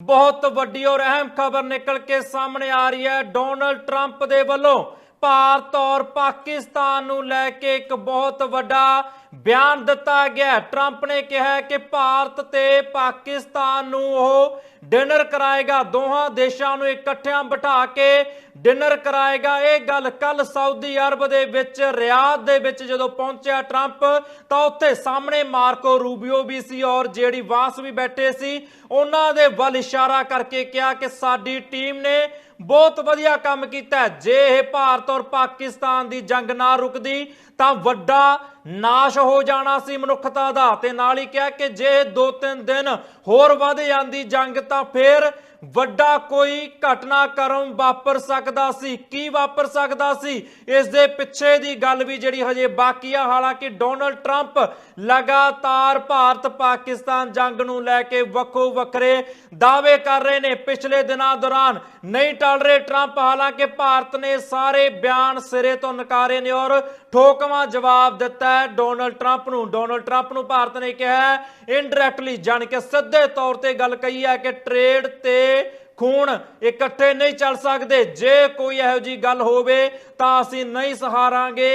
ਬਹੁਤ ਵੱਡੀ ਔਰ ਅਹਿਮ ਖਬਰ ਨਿਕਲ ਕੇ ਸਾਹਮਣੇ ਆ ਰਹੀ ਹੈ। ਡੋਨਲਡ ਟਰੰਪ ਦੇ ਵੱਲੋਂ ਭਾਰਤ ਔਰ ਪਾਕਿਸਤਾਨ ਨੂੰ ਲੈ ਕੇ ਇੱਕ ਬਹੁਤ ਵੱਡਾ ਬਿਆਨ ਦਿੱਤਾ ਗਿਆ ਟਰੰਪ ਨੇ ਕਿਹਾ ਕਿ ਭਾਰਤ ਤੇ ਪਾਕਿਸਤਾਨ ਨੂੰ ਉਹ ਡਿਨਰ ਕਰਾਏਗਾ। ਦੋਹਾਂ ਦੇਸ਼ਾਂ ਨੂੰ ਇਕੱਠਿਆਂ ਬਿਠਾ ਕੇ ਡਿਨਰ ਕਰਾਏਗਾ। ਇਹ ਗੱਲ ਕੱਲ ਸਾਊਦੀ ਅਰਬ ਦੇ ਵਿੱਚ, ਰਿਆਦ ਦੇ ਵਿੱਚ ਜਦੋਂ ਪਹੁੰਚਿਆ ਟਰੰਪ, ਤਾਂ ਉੱਥੇ ਸਾਹਮਣੇ ਮਾਰਕੋ ਰੂਬੀਓ ਵੀ ਸੀ ਔਰ ਜਿਹੜੀ ਵਾਂਸ ਵੀ ਬੈਠੇ ਸੀ, ਉਹਨਾਂ ਦੇ ਵੱਲ ਇਸ਼ਾਰਾ ਕਰਕੇ ਕਿਹਾ ਕਿ ਸਾਡੀ ਟੀਮ ਨੇ ਬਹੁਤ ਵਧੀਆ ਕੰਮ ਕੀਤਾ ਜੇ ਇਹ ਭਾਰਤ ਔਰ ਪਾਕਿਸਤਾਨ ਦੀ ਜੰਗ ਨਾ ਰੁਕਦੀ, ਤਾਂ ਵੱਡਾ ਨਾਸ਼ ਹੋ ਜਾਣਾ ਸੀ ਮਨੁੱਖਤਾ ਦਾ। ਤੇ ਨਾਲ ਹੀ ਕਿਹਾ ਕਿ ਜੇ ਦੋ ਤਿੰਨ ਦਿਨ ਹੋਰ ਵੱਧ ਜਾਂਦੀ ਜੰਗ ਤਾਂ ਫੇਰ ਵੱਡਾ ਕੋਈ ਘਟਨਾਕ੍ਰਮ ਵਾਪਰ ਸਕਦਾ ਸੀ। ਕੀ ਵਾਪਰ ਸਕਦਾ ਸੀ? ਇਸ ਦੇ ਪਿੱਛੇ ਦੀ ਗੱਲ ਵੀ ਜਿਹੜੀ ਹਜੇ ਬਾਕੀ ਆ, ਹਾਲਾਂਕਿ ਡੋਨਲਡ ਟਰੰਪ ਲਗਾਤਾਰ ਭਾਰਤ ਪਾਕਿਸਤਾਨ ਜੰਗ ਨੂੰ ਲੈ ਕੇ ਵੱਖੋ ਵੱਖਰੇ ਦਾਅਵੇ ਕਰ ਰਹੇ ਨੇ। ਪਿਛਲੇ ਦਿਨਾਂ ਦੌਰਾਨ ਨਹੀਂ ਟਲ ਰਹੇ ਟਰੰਪ, ਹਾਲਾਂਕਿ ਭਾਰਤ ਨੇ ਸਾਰੇ ਬਿਆਨ ਸਿਰੇ ਤੋਂ ਨਕਾਰੇ ਨੇ ਔਰ ਠੋਕਵਾਂ ਜਵਾਬ ਦਿੱਤਾ ਹੈ ਡੋਨਲਡ ਟਰੰਪ ਨੂੰ, ਡੋਨਲਡ ਟਰੰਪ ਨੂੰ ਭਾਰਤ ਨੇ ਕਿਹਾ ਇਨਡਾਇਰੈਕਟਲੀ ਜਾਣ ਕੇ ਸਿੱਧੇ ਤੌਰ ਤੇ ਗੱਲ ਕਹੀ ਹੈ ਕਿ ਟ੍ਰੇਡ ਤੇ ਖੂਨ ਇਕੱਠੇ ਨਹੀਂ ਚੱਲ ਸਕਦੇ। ਜੇ ਕੋਈ ਇਹੋ ਜੀ ਗੱਲ ਹੋਵੇ ਤਾਂ ਅਸੀਂ ਨਹੀਂ ਸਹਾਰਾਂਗੇ